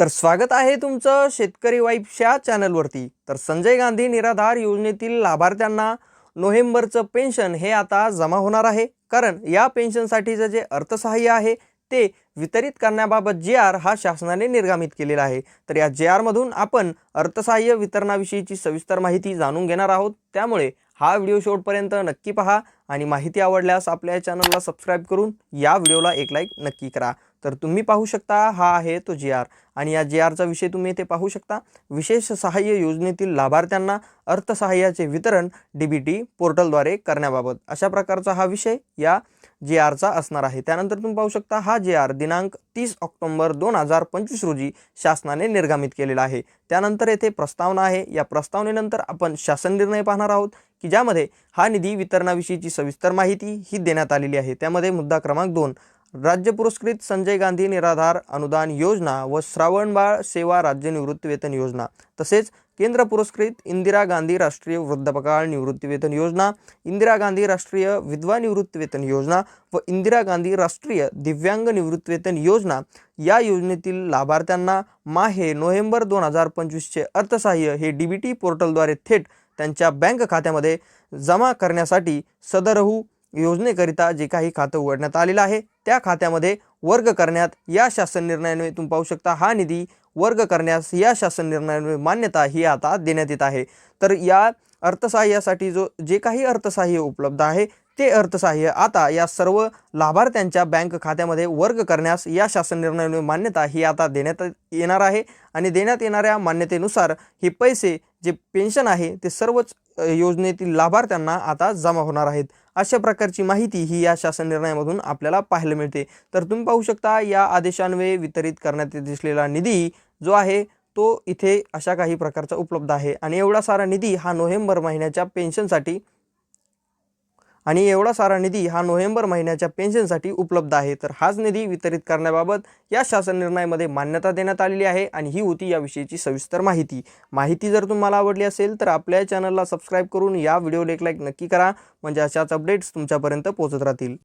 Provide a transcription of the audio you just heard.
तर स्वागत आहे तुमचं शेतकरी वाईफच्या चॅनलवरती. तर संजय गांधी निराधार योजनेतील लाभार्थ्यांना नोव्हेंबरचं पेन्शन हे आता जमा होणार आहे. कारण या पेन्शनसाठीचं जे अर्थसहाय्य आहे ते वितरित करण्याबाबत जे आर हा शासनाने निर्गमित केलेला आहे. तर या जे आरमधून आपण अर्थसहाय्य वितरणाविषयीची सविस्तर माहिती जाणून घेणार आहोत. त्यामुळे हा व्हिडिओ शेवटपर्यंत नक्की पहा आणि माहिती आवडल्यास आपल्या चॅनलला सबस्क्राईब करून या व्हिडिओला एक लाईक नक्की करा. तर तुम्ही पाहू शकता हा आहे तो जे आर आणि या जे आरचा विषय तुम्ही इथे पाहू शकता. विशेष सहाय्य योजनेतील लाभार्थ्यांना अर्थसहाय्याचे वितरण डी बी टी पोर्टलद्वारे करण्याबाबत अशा प्रकारचा हा विषय या जे आरचा असणार आहे. त्यानंतर तुम्ही पाहू शकता हा जे आर दिनांक तीस ऑक्टोंबर दोन हजार पंचवीस रोजी शासनाने निर्गमित केलेला आहे. त्यानंतर येथे प्रस्तावना आहे. या प्रस्तावनेनंतर आपण शासन निर्णय पाहणार आहोत की ज्यामध्ये हा निधी वितरणाविषयीची सविस्तर माहिती ही देण्यात आलेली आहे. त्यामध्ये मुद्दा क्रमांक दोन राज्य पुरस्कृत संजय गांधी निराधार अनुदान योजना व श्रावणबाळ सेवा राज्य निवृत्तीवेतन योजना तसेच केंद्र पुरस्कृत इंदिरा गांधी राष्ट्रीय वृद्धापकाळ निवृत्तीवेतन योजना इंदिरा गांधी राष्ट्रीय विधवा निवृत्तीवेतन योजना व इंदिरा गांधी राष्ट्रीय दिव्यांग निवृत्तीवेतन योजना या योजनेतील लाभार्थ्यांना माहे नोव्हेंबर दोन हजार पंचवीसचे अर्थसहाय्य हे डी बी टी पोर्टलद्वारे थेट त्यांच्या बँक खात्यामध्ये जमा करण्यासाठी सदरहू योजनेकरिता जे काही खातं उघडण्यात आलेलं आहे त्या खात्यामध्ये वर्ग करण्यात या शासन निर्णयाने तुम्ही पाहू शकता. हा निधी वर्ग करण्यास या शासन निर्णयाने मान्यता ही आता देण्यात येत आहे. तर या अर्थसहाय्यासाठी जो जे काही अर्थसहाय्य उपलब्ध आहे ते अर्थसहाय्य आता या सर्व लाभार्थ्यांच्या बँक खात्यामध्ये वर्ग करण्यास या शासन निर्णयाने मान्यता ही आता देण्यात येणार आहे. आणि देण्यात येणाऱ्या मान्यतेनुसार हे पैसे जे पेन्शन आहे ते सर्वच योजनेतील लाभार्थ्यांना आता जमा होणार आहेत. अशा प्रकारची माहिती ही या शासन निर्णयामधून आपल्याला पाहायला मिळते. तर तुम्ही पाहू शकता या आदेशान्वये वितरित करण्यात येत असलेला निधी जो आहे तो इथे अशा काही प्रकारचा उपलब्ध आहे. आणि एवढा सारा निधी हा नोव्हेंबर महिन्याच्या पेन्शनसाठी आणि एवढा सारा निधी हा नोव्हेंबर महिन्याच्या पेन्शनसाठी उपलब्ध आहे. तर हाच निधी वितरित करण्याबाबत या शासन निर्णयामध्ये मान्यता देण्यात आलेली आहे आणि ही होती याविषयीची सविस्तर माहिती. माहिती जर तुम्हाला आवडली असेल तर आपल्या चॅनलला सबस्क्राईब करून या व्हिडिओला एक लाईक नक्की करा. म्हणजे अशाच अपडेट्स तुमच्यापर्यंत पोहोचत राहतील.